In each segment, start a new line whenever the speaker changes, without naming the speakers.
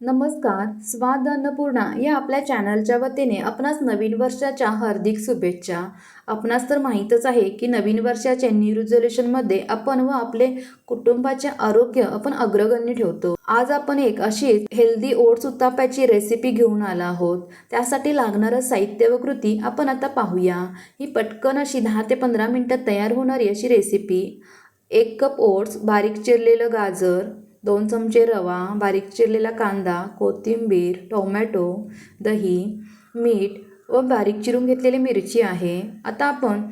नमस्कार स्वाद अन्नपूर्णा या आपल्या चॅनलच्या वतीने आपणास नवीन वर्षाच्या हार्दिक शुभेच्छा. आपणास तर माहीतच आहे की नवीन वर्षाच्या न्यू रिझोल्युशनमध्ये आपण व आपले कुटुंबाचे आरोग्य आपण अग्रगण्य ठेवतो. आज आपण एक अशी हेल्दी ओट्स उत्तापाची रेसिपी घेऊन आला आहोत. त्यासाठी लागणारं साहित्य व कृती आपण आता पाहूया. ही पटकन अशी दहा ते पंधरा मिनटात तयार होणारी अशी रेसिपी एक कप ओट्स बारीक चिरलेलं गाजर दोन चमचे रवा बारीक चिरलेला कांदा कोथिंबीर टोमॅटो दही मीठ व बारीक चिरून घेतलेली मिरची आहे. आता आपण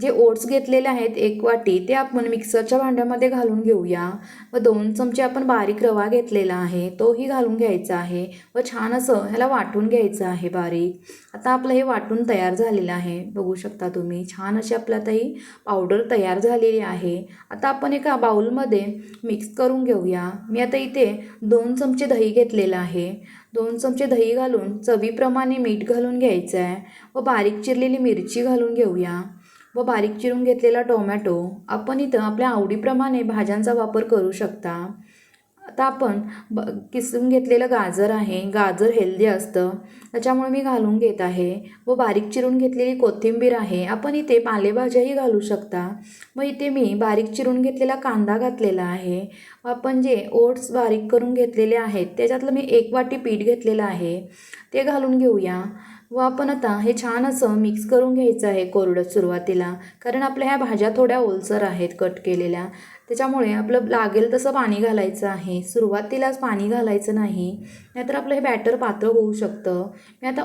जे ओट्स घेतलेले आहेत एक वाटी ते आपण मिक्सरच्या भांड्यामध्ये घालून घेऊया. व दोन चमचे आपण बारीक रवा घेतलेला आहे तोही घालून घ्यायचा आहे. व छान असं ह्याला वाटून घ्यायचं आहे बारीक. आता आपलं हे वाटून तयार झालेलं आहे. बघू शकता तुम्ही छान अशी आपल्या आता ही पावडर तयार झालेली आहे. आता आपण एका बाउलमध्ये मिक्स करून घेऊया. मी आता इथे दोन चमचे दही घेतलेलं आहे. दोन चमचे दही घालून चवीप्रमाणे मीठ घालून घ्यायचं आहे व बारीक चिरलेली मिरची घालून घेऊया. व बारीक चिरून घेतलेला टोमॅटो आपण इथं आपल्या आवडीप्रमाणे भाज्यांचा वापर करू शकता. आता आपण ब किसून घेतलेलं गाजर आहे. गाजर हेल्दी असतं. त्याच्यामुळे मी घालून घेत आहे. व बारीक चिरून घेतलेली कोथिंबीर आहे. आपण इथे पालेभाज्याही घालू शकता. व इथे मी बारीक चिरून घेतलेला कांदा घातलेला आहे. आपण जे ओट्स बारीक करून घेतलेले आहेत त्याच्यातलं मी एक वाटी पीठ घेतलेलं आहे. ते घालून घेऊया. व आपण आता हे छान असं मिक्स करून घ्यायचं आहे कोरडं सुरुवातीला. कारण आपल्या ह्या भाज्या थोड्या ओलसर आहेत कट केलेल्या. त्याच्यामुळे आपलं लागेल तसं पाणी घालायचं आहे. सुरुवातीलाच पाणी घालायचं नाही. नाहीतर आपलं हे बॅटर पातळ होऊ शकतं. मी आता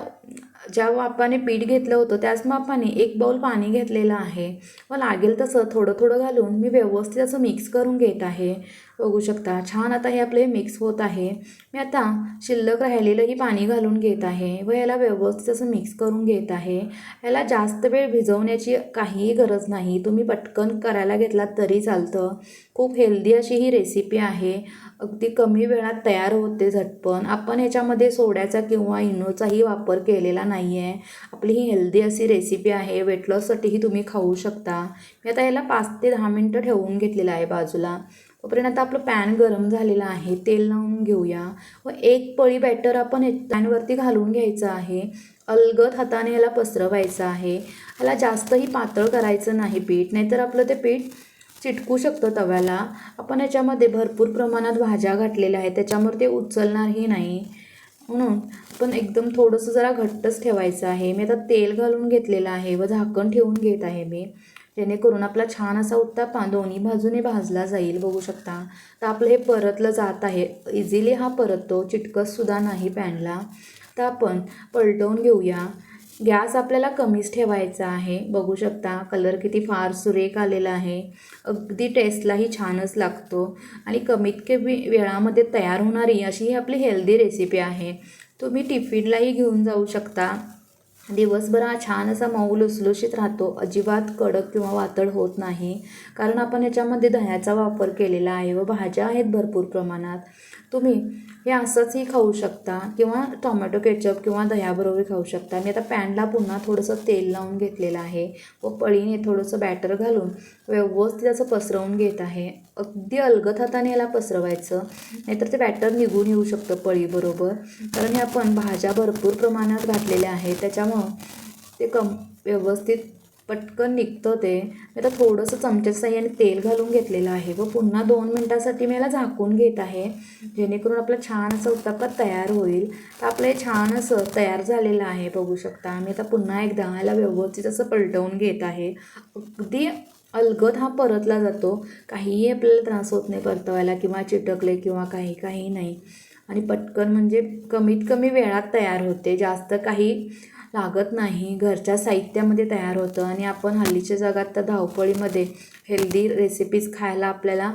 ज्या मापाने पीठ घेतलं होतं त्याच मापाने एक बाऊल पाणी घेतलेलं आहे. व लागेल तसं थोडं थोडं घालून मी व्यवस्थित असं मिक्स करून घेत आहे. बघू शकता छान आता हे आपले मिक्स होत आहे. मी आता शिल्लक राहिलेलंही पाणी घालून घेत आहे व याला व्यवस्थित असं मिक्स करून घेत आहे. याला जास्त वेळ भिजवण्याची काहीही गरज नाही. तुम्ही पटकन करायला घेतलात तरी चालतं. खूप हेल्दी अशी ही रेसिपी आहे. अगदी कमी वेळात तयार होते झटपण. आपण ह्याच्यामध्ये सोड्याचा किंवा इनोचाही वापर केलेला नाही आहे आपली ही हेल्दी अशी रेसिपी आहे. वेट लॉससाठीही तुम्ही खाऊ शकता. मी आता याला पाच ते दहा मिनटं ठेवून घेतलेलं आहे बाजूला. तोपर्यंत आता आपलं पॅन गरम झालेलं आहे. तेल लावून घेऊया. व एक पळी बॅटर आपण पॅनवरती घालून घ्यायचं आहे. अलगद हाताने याला पसरवायचं आहे. ह्याला जास्तही पातळ करायचं नाही पीठ. नाहीतर आपलं ते पीठ चिटकू शकतं तव्याला. आपण याच्यामध्ये भरपूर प्रमाणात भाज्या घातलेल्या आहेत. त्याच्यामुळे ते उचलणारही नाही. म्हणून पण एकदम थोडंसं जरा घट्टच ठेवायचं आहे. मी आता तेल घालून घेतलेलं आहे व झाकण ठेवून घेत आहे मी. जेणेकरून आपला छान असा उत्तापा दोन्ही बाजूने भाजला जाईल. बघू शकता. तर आपलं हे परतलं जात आहे. इझिली हा परततो. चिटकतसुद्धा नाही पॅनला. तर आपण पलटवून घेऊया. गॅस आपल्याला कमीच ठेवायचा आहे. बघू शकता कलर किती फार सुरेख आलेला आहे. अगदी टेस्टलाही छानच लागतो. आणि कमीत कमी वेळामध्ये तयार होणारी अशी ही आपली हेल्दी रेसिपी आहे. तुम्ही टिफिनलाही घेऊन जाऊ शकता. दिवसभर हा छान असा मऊ लुसलुशीत राहतो. अजिबात कडक किंवा वातड होत नाही. कारण आपण याच्यामध्ये दह्याचा वापर केलेला आहे व भाज्या आहेत भरपूर प्रमाणात. तुम्ही हे असंचही खाऊ शकता किंवा टोमॅटो केचप किंवा दह्याबरोबर खाऊ शकता. मी आता पॅनला पुन्हा थोडंसं तेल लावून घेतलेलं आहे व पळीने थोडंसं बॅटर घालून व्यवस्थित असं पसरवून घेत आहे. अगदी अलगद हाताने याला पसरवायचं नाहीतर ते बॅटर निघून येऊ शकतं पळीबरोबर. कारण हे आपण भाज्या भरपूर प्रमाणात घातलेल्या आहेत त्याच्यामुळे ते कम व्यवस्थित पटकन निघतं ते. मी आता थोडंसं चमच्याच्या साह्याने तेल घालून घेतलेलं आहे. व पुन्हा दोन मिनटासाठी मी याला झाकून घेत आहे. जेणेकरून आपलं छान असं उत्तापा तयार होईल. तर आपलं हे छान असं तयार झालेलं आहे बघू शकता. मी आता पुन्हा एकदा याला व्यवस्थित असं पलटवून घेत आहे. अगदी अलगद हा परतला जातो. काहीही आपल्याला त्रास होत नाही परतवायला किंवा चिटकले किंवा काही काही नाही. आणि पटकन म्हणजे कमीत कमी वेळात तयार होते. जास्त काही लागत नाही. घरच्या साहित्यामध्ये तयार होतं आणि आपण हल्लीच्या जगात तर धावपळीमध्ये हेल्दी रेसिपीज खायला आपल्याला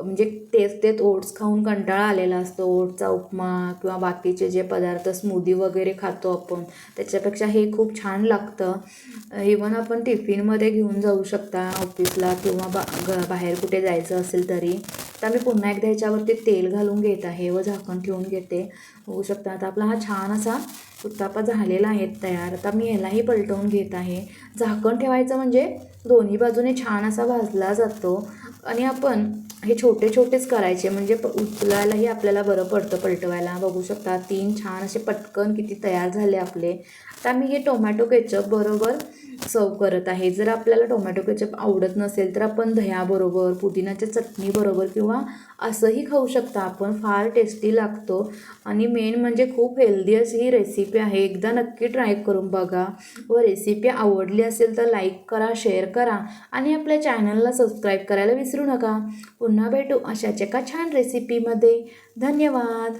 म्हणजे तेच तेच ओट्स खाऊन कंटाळा आलेला असतो. ओटचा उपमा किंवा बाकीचे जे पदार्थ स्मूदी वगैरे खातो आपण त्याच्यापेक्षा हे खूप छान लागतं. इवन आपण टिफिनमध्ये घेऊन जाऊ शकता ऑफिसला किंवा बा ग बाहेर कुठे जायचं असेल तरी. तर मी पुन्हा एकदा ह्याच्यावरती तेल घालून घेत आहे व झाकण ठेवून घेते. होऊ शकता. आता आपला हा छान असा उत्तापा झालेला आहे तयार. आता मी ह्यालाही पलटवून घेत आहे. झाकण ठेवायचं म्हणजे दोन्ही बाजूने छान असा भाजला जातो. आणि आपण हे छोटे छोटेच करायचे म्हणजे प उचलायलाही आपल्याला बरं पडतं पलटवायला. बघू शकता तीन छान असे पटकन किती तयार झाले आपले. आता मी हे टोमॅटो केचप बरोबर सर्व करत आहे. जर आपल्याला टोमॅटो केचप आवडत नसेल तर आपण दह्याबरोबर पुदिनाच्या चटणीबरोबर किंवा असंही खाऊ शकता आपण. फार टेस्टी लागतो. आणि मेन म्हणजे खूप हेल्दी अशी ही रेसिपी आहे. एकदा नक्की ट्राय करून बघा. व रेसिपी आवडली असेल तर लाईक करा शेअर करा. आणि आपल्या चॅनलला सबस्क्राईब करायला विसरू नका. पुन्हा भेटू अशाच एका छान रेसिपीमध्ये धन्यवाद.